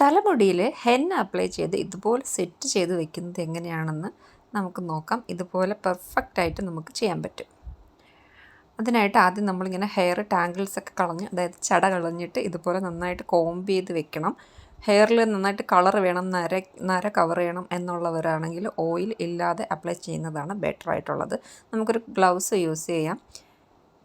തലമുടിയിൽ henna apply ചെയ്ത് ഇതുപോലെ set ചെയ്ത് വെക്കുന്നത് എങ്ങനെയാണെന്ന് നമുക്ക് നോക്കാം. ഇതുപോലെ പെർഫെക്റ്റായിട്ട് നമുക്ക് ചെയ്യാൻ പറ്റും. അതിനായിട്ട് ആദ്യം നമ്മളിങ്ങനെ ഹെയർ ടാങ്കിൾസ് ഒക്കെ കളഞ്ഞ് അതായത് ചട കളഞ്ഞിട്ട് ഇതുപോലെ നന്നായിട്ട് കോംബ് ചെയ്ത് വെക്കണം. ഹെയറിൽ നന്നായിട്ട് കളർ വേണം നര നര കവർ ചെയ്യണം എന്നുള്ളവരാണെങ്കിൽ ഓയിൽ ഇല്ലാതെ അപ്ലൈ ചെയ്യുന്നതാണ് ബെറ്റർ ആയിട്ടുള്ളത്. നമുക്കൊരു ഗ്ലൗസ് യൂസ് ചെയ്യാം.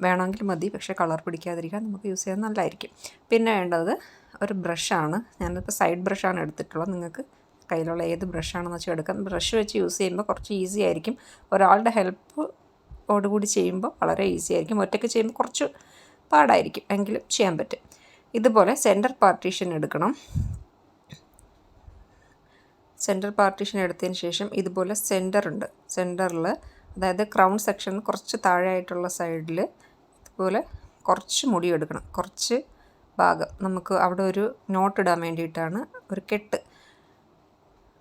വേണമെങ്കിൽ മതി പക്ഷേ കളർ പിടിക്കാതിരിക്കാൻ നമുക്ക് യൂസ് ചെയ്യാൻ നല്ലതായിരിക്കും. പിന്നെ വേണ്ടത് ഒരു ബ്രഷാണ്. ഞാനിപ്പോൾ സൈഡ് ബ്രഷാണ് എടുത്തിട്ടുള്ളത്. നിങ്ങൾക്ക് കയ്യിലുള്ള ഏത് ബ്രഷാണെന്ന് വെച്ചാൽ എടുക്കാം. ബ്രഷ് വെച്ച് യൂസ് ചെയ്യുമ്പോൾ കുറച്ച് ഈസി ആയിരിക്കും. ഒരാളുടെ ഹെൽപ്പ് ഓടുകൂടി ചെയ്യുമ്പോൾ വളരെ ഈസി ആയിരിക്കും. ഒറ്റയ്ക്ക് ചെയ്യുമ്പോൾ കുറച്ച് പാടായിരിക്കും. എങ്കിലും ചെയ്യാൻ പറ്റും. ഇതുപോലെ സെന്റർ പാർട്ടീഷൻ എടുക്കണം. സെന്റർ പാർട്ടീഷൻ എടുത്തതിന് ശേഷം ഇതുപോലെ സെന്റർ ഉണ്ട് സെന്ററിൽ അതായത് ക്രൗൺ സെക്ഷൻ കുറച്ച് താഴെയായിട്ടുള്ള സൈഡിൽ ഇതുപോലെ കുറച്ച് മുടി എടുക്കണം. കുറച്ച് ഭാഗം. നമുക്ക് അവിടെ ഒരു നോട്ട് ഇടാൻ വേണ്ടിയിട്ടാണ് ഒരു കെട്ട്.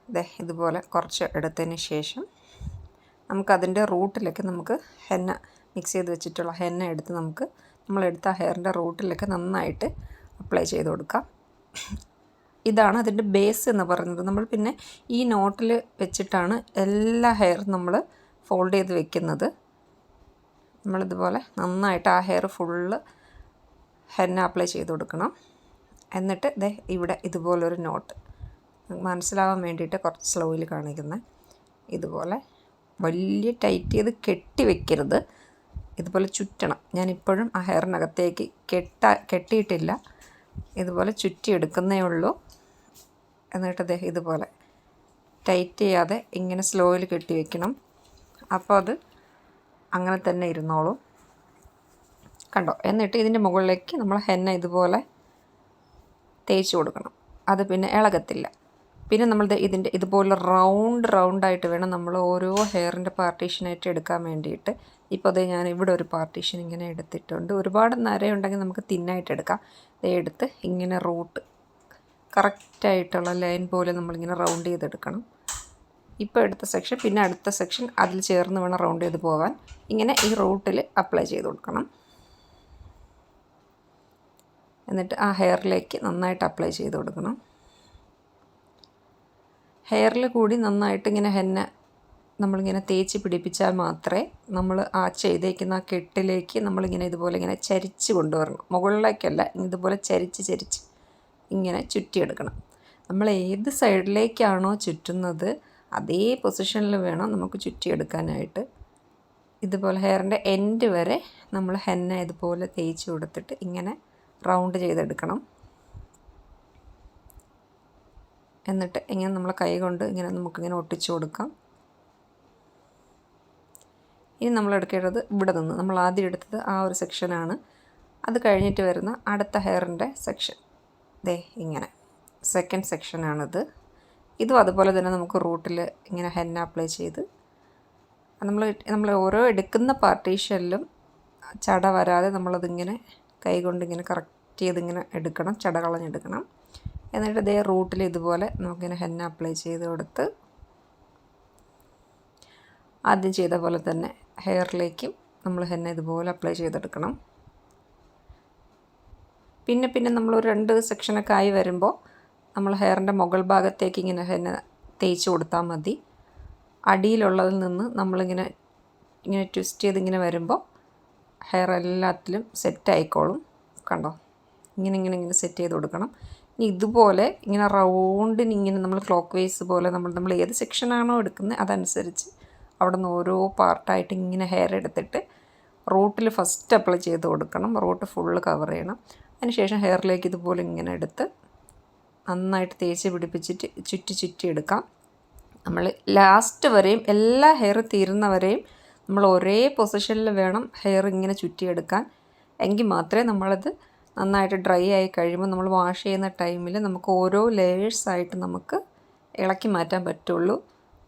അതെ ഇതുപോലെ കുറച്ച് എടുത്തതിന് ശേഷം നമുക്കതിന്റെ റൂട്ടിലൊക്കെ നമുക്ക് ഹെന്ന മിക്സ് ചെയ്ത് വെച്ചിട്ടുള്ള ഹെന്ന എടുത്ത് നമുക്ക് നമ്മളെടുത്ത ഹെയറിന്റെ റൂട്ടിലൊക്കെ നന്നായിട്ട് അപ്ലൈ ചെയ്ത് കൊടുക്കാം. ഇതാണ് അതിന്റെ ബേസ് എന്ന് പറയുന്നത്. നമ്മൾ പിന്നെ ഈ നോട്ടിൽ വെച്ചിട്ടാണ് എല്ലാ ഹെയറും നമ്മൾ ഫോൾഡ് ചെയ്ത് വെക്കുന്നത്. നമ്മളിതുപോലെ നന്നായിട്ട് ആ ഹെയർ ഫുള്ള് ഹെന്ന അപ്ലൈ ചെയ്ത് കൊടുക്കണം. എന്നിട്ട് ദേ ഇവിടെ ഇതുപോലൊരു നോട്ട് മനസ്സിലാവാൻ വേണ്ടിയിട്ട് കുറച്ച് സ്ലോയിൽ കാണിക്കുന്നത് ഇതുപോലെ വലിയ ടൈറ്റ് ചെയ്ത് കെട്ടി വെക്കരുത്. ഇതുപോലെ ചുറ്റണം. ഞാനിപ്പോഴും ആ ഹെയറിനകത്തേക്ക് കെട്ട കെട്ടിയിട്ടില്ല. ഇതുപോലെ ചുറ്റി എടുക്കുന്നേ ഉള്ളൂ. എന്നിട്ട് ദേ ഇതുപോലെ ടൈറ്റ് ചെയ്യാതെ ഇങ്ങനെ സ്ലോയിൽ കെട്ടി വെക്കണം. അപ്പോൾ അത് അങ്ങനെ തന്നെ ഇരുന്നോളും. കണ്ടോ? എന്നിട്ട് ഇതിന്റെ മുകളിലേക്ക് നമ്മൾ ഹെന്ന ഇതുപോലെ തേച്ച് കൊടുക്കണം. അത് പിന്നെ ഇളകത്തില്ല. പിന്നെ നമ്മൾ ഇതിന്റെ ഇതുപോലെ റൗണ്ട് റൗണ്ടായിട്ട് വേണം നമ്മൾ ഓരോ ഹെയറിന്റെ പാർട്ടീഷനായിട്ട് എടുക്കാൻ വേണ്ടിയിട്ട്. ഇപ്പോൾ അത് ഞാൻ ഇവിടെ ഒരു പാർട്ടീഷൻ ഇങ്ങനെ എടുത്തിട്ടുണ്ട്. ഒരുപാട് നരയുണ്ടെങ്കിൽ നമുക്ക് തിന്നായിട്ട് എടുക്കാം. ഇത് എടുത്ത് ഇങ്ങനെ റൂട്ട് കറക്റ്റായിട്ടുള്ള ലൈൻ പോലെ നമ്മളിങ്ങനെ റൗണ്ട് ചെയ്തെടുക്കണം. ഇപ്പോൾ എടുത്ത സെക്ഷൻ പിന്നെ അടുത്ത സെക്ഷൻ അതിൽ ചേർന്ന് വേണം റൗണ്ട് ചെയ്ത് പോകാൻ. ഇങ്ങനെ ഈ റൂട്ടിൽ അപ്ലൈ ചെയ്ത് കൊടുക്കണം. എന്നിട്ട് ആ ഹെയറിലേക്ക് നന്നായിട്ട് അപ്ലൈ ചെയ്ത് കൊടുക്കണം. ഹെയറിൽ കൂടി നന്നായിട്ട് ഇങ്ങനെ ഹെന്ന നമ്മളിങ്ങനെ തേച്ച് പിടിപ്പിച്ചാൽ മാത്രമേ നമ്മൾ ആ ചെയ്തേക്കുന്ന ആ കെട്ടിലേക്ക് നമ്മളിങ്ങനെ ഇതുപോലെ ഇങ്ങനെ ചരിച്ച് കൊണ്ടുവരണം. മുകളിലേക്കല്ല ഇതുപോലെ ചരിച്ച് ചരിച്ച് ഇങ്ങനെ ചുറ്റിയെടുക്കണം. നമ്മൾ ഏത് സൈഡിലേക്കാണോ ചുറ്റുന്നത് അതേ പൊസിഷനിൽ വേണം നമുക്ക് ചുറ്റിയെടുക്കാനായിട്ട്. ഇതുപോലെ ഹെയറിന്റെ എൻഡ് വരെ നമ്മൾ ഹെന്ന ഇതുപോലെ തേച്ച് കൊടുത്തിട്ട് ഇങ്ങനെ റൗണ്ട് ചെയ്തെടുക്കണം. എന്നിട്ട് ഇങ്ങനെ നമ്മൾ കൈ കൊണ്ട് ഇങ്ങനെ നമുക്കിങ്ങനെ ഒട്ടിച്ചു കൊടുക്കാം. ഇനി നമ്മൾ എടുക്കേണ്ടത് ഇവിടെ നിന്ന്. നമ്മൾ ആദ്യം എടുത്തത് ആ ഒരു സെക്ഷനാണ് അത് കഴിഞ്ഞിട്ട് വരുന്ന അടുത്ത ഹെയറിന്റെ സെക്ഷൻ ദേ ഇങ്ങനെ. സെക്കൻഡ് സെക്ഷനാണിത് ഇതും അതുപോലെ തന്നെ നമുക്ക് റൂട്ടിൽ ഇങ്ങനെ ഹെന്ന അപ്ലൈ ചെയ്ത് നമ്മൾ നമ്മൾ ഓരോ എടുക്കുന്ന പാർട്ടീഷനിലും ചട വരാതെ നമ്മളതിങ്ങനെ കൈ കൊണ്ട് ഇങ്ങനെ കറക്റ്റ് ചെയ്തിങ്ങനെ എടുക്കണം ചട കളഞ്ഞെടുക്കണം. എന്നിട്ട് ഇതേ റൂട്ടിൽ ഇതുപോലെ നമുക്കിങ്ങനെ ഹെന്ന അപ്ലൈ ചെയ്ത് കൊടുത്ത് ആദ്യം ചെയ്ത പോലെ തന്നെ ഹെയറിലേക്കും നമ്മൾ ഹെന്ന ഇതുപോലെ അപ്ലൈ ചെയ്തെടുക്കണം. പിന്നെ പിന്നെ നമ്മൾ രണ്ട് സെക്ഷനൊക്കെ ആയി വരുമ്പോൾ നമ്മൾ ഹെയറിന്റെ മുകൾ ഭാഗത്തേക്ക് ഇങ്ങനെ ഹെന്ന തേച്ച് കൊടുത്താൽ മതി. അടിയിലുള്ളതിൽ നിന്ന് നമ്മളിങ്ങനെ ഇങ്ങനെ ട്വിസ്റ്റ് ചെയ്ത് ഇങ്ങനെ വരുമ്പോൾ ഹെയർ എല്ലാത്തിലും സെറ്റ് ആയിക്കോളും. കണ്ടോ? ഇങ്ങനെ ഇങ്ങനെ ഇങ്ങനെ സെറ്റ് ചെയ്ത് കൊടുക്കണം. ഇനി ഇതുപോലെ ഇങ്ങനെ റൗണ്ടിന് ഇങ്ങനെ നമ്മൾ ക്ലോക്ക് വൈസ് പോലെ നമ്മൾ നമ്മൾ ഏത് സെക്ഷനാണോ എടുക്കുന്നത് അതനുസരിച്ച് അവിടെ നിന്ന് ഓരോ പാർട്ടായിട്ട് ഇങ്ങനെ ഹെയർ എടുത്തിട്ട് റൂട്ടിൽ ഫസ്റ്റ് അപ്ലൈ ചെയ്ത് കൊടുക്കണം. റൂട്ട് ഫുള്ള് കവർ ചെയ്യണം. അതിനുശേഷം ഹെയറിലേക്ക് ഇതുപോലെ ഇങ്ങനെ എടുത്ത് നന്നായിട്ട് തേച്ച് പിടിപ്പിച്ചിട്ട് ചുറ്റി ചുറ്റി എടുക്കാം. നമ്മൾ ലാസ്റ്റ് വരെയും എല്ലാ ഹെയർ തീരുന്നവരെയും നമ്മൾ ഒരേ പൊസിഷനിൽ വേണം ഹെയർ ഇങ്ങനെ ചുറ്റിയെടുക്കാൻ എങ്കിൽ മാത്രമേ നമ്മളത് നന്നായിട്ട് ഡ്രൈ ആയി കഴിയുമ്പോൾ നമ്മൾ വാഷ് ചെയ്യുന്ന ടൈമിൽ നമുക്ക് ഓരോ ലെയേഴ്സായിട്ട് നമുക്ക് ഇളക്കി മാറ്റാൻ പറ്റുള്ളൂ.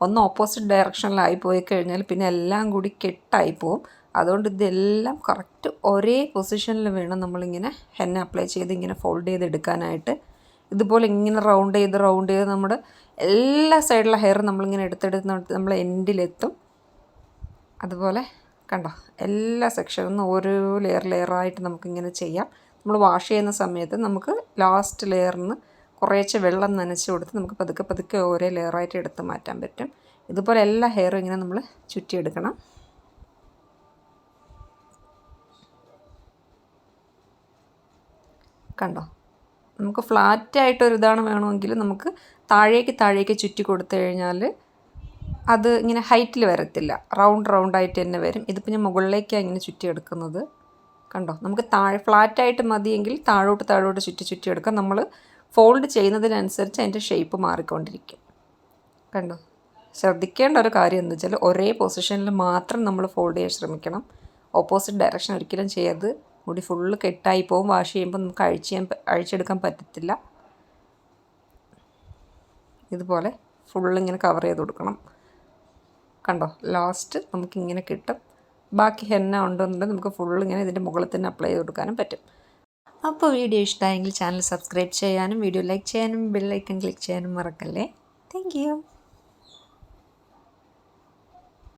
ഒന്ന് ഓപ്പോസിറ്റ് ഡയറക്ഷനിലായി പോയി കഴിഞ്ഞാൽ പിന്നെ എല്ലാം കൂടി കെട്ടായി പോവും. അതുകൊണ്ട് ഇതെല്ലാം കറക്റ്റ് ഒരേ പൊസിഷനിൽ വേണം നമ്മളിങ്ങനെ ഹെന്ന അപ്ലൈ ചെയ്ത് ഇങ്ങനെ ഫോൾഡ് ചെയ്ത് എടുക്കാനായിട്ട്. ഇതുപോലെ ഇങ്ങനെ റൗണ്ട് ചെയ്ത് റൗണ്ട് ചെയ്ത് നമ്മുടെ എല്ലാ സൈഡിലെ ഹെയർ നമ്മളിങ്ങനെ എടുത്തെടുത്ത് നമ്മൾ എൻഡിലെത്തും അതുപോലെ കണ്ടോ എല്ലാ സെക്ഷനിൽ നിന്ന് ഓരോ ലെയർ ലെയറായിട്ട് നമുക്കിങ്ങനെ ചെയ്യാം. നമ്മൾ വാഷ് ചെയ്യുന്ന സമയത്ത് നമുക്ക് ലാസ്റ്റ് ലെയറിൽ നിന്ന് കുറേശ്ശെ വെള്ളം നനച്ച് കൊടുത്ത് നമുക്ക് പതുക്കെ പതുക്കെ ഓരോ ലെയറായിട്ട് എടുത്ത് മാറ്റാൻ പറ്റും. ഇതുപോലെ എല്ലാ ഹെയറും ഇങ്ങനെ നമ്മൾ ചുറ്റിയെടുക്കണം. കണ്ടോ നമുക്ക് ഫ്ലാറ്റായിട്ടൊരിതാണ് വേണമെങ്കിൽ നമുക്ക് താഴേക്ക് താഴേക്ക് ചുറ്റി കൊടുത്തു കഴിഞ്ഞാൽ അത് ഇങ്ങനെ ഹൈറ്റിൽ വരത്തില്ല. റൗണ്ട് റൗണ്ടായിട്ട് തന്നെ വരും. ഇതിപ്പോൾ ഞാൻ മുകളിലേക്കാണ് ഇങ്ങനെ ചുറ്റി എടുക്കുന്നത് കണ്ടോ? നമുക്ക് താഴെ ഫ്ലാറ്റായിട്ട് മതിയെങ്കിൽ താഴോട്ട് താഴോട്ട് ചുറ്റി ചുറ്റി എടുക്കാം. നമ്മൾ ഫോൾഡ് ചെയ്യുന്നതിനനുസരിച്ച് അതിന്റെ ഷേപ്പ് മാറിക്കൊണ്ടിരിക്കും. കണ്ടോ? ശ്രദ്ധിക്കേണ്ട ഒരു കാര്യം എന്താ വെച്ചാൽ ഒരേ പൊസിഷനിൽ മാത്രം നമ്മൾ ഫോൾഡ് ചെയ്യാൻ ശ്രമിക്കണം. ഓപ്പോസിറ്റ് ഡയറക്ഷൻ ഒരിക്കലും ചെയ്യരുത് മുടി ഫുള്ള് കെട്ടായി പോവും വാഷ് ചെയ്യുമ്പോൾ നമുക്ക് അഴിച്ച് അഴിച്ചെടുക്കാൻ പറ്റത്തില്ല. ഇതുപോലെ ഫുള്ളിങ്ങനെ കവർ ചെയ്ത് കൊടുക്കണം. കണ്ടോ? ലാസ്റ്റ് നമുക്കിങ്ങനെ കിട്ടും. ബാക്കി ഹെന്ന ഉണ്ടെന്നുണ്ടെങ്കിൽ നമുക്ക് ഫുൾ ഇങ്ങനെ ഇതിന്റെ മുകളിൽ തന്നെ അപ്ലൈ ചെയ്ത് കൊടുക്കാനും പറ്റും. അപ്പോൾ വീഡിയോ ഇഷ്ടമായെങ്കിൽ ചാനൽ സബ്സ്ക്രൈബ് ചെയ്യാനും വീഡിയോ ലൈക്ക് ചെയ്യാനും ബെല്ലൈക്കൺ ക്ലിക്ക് ചെയ്യാനും മറക്കല്ലേ. താങ്ക്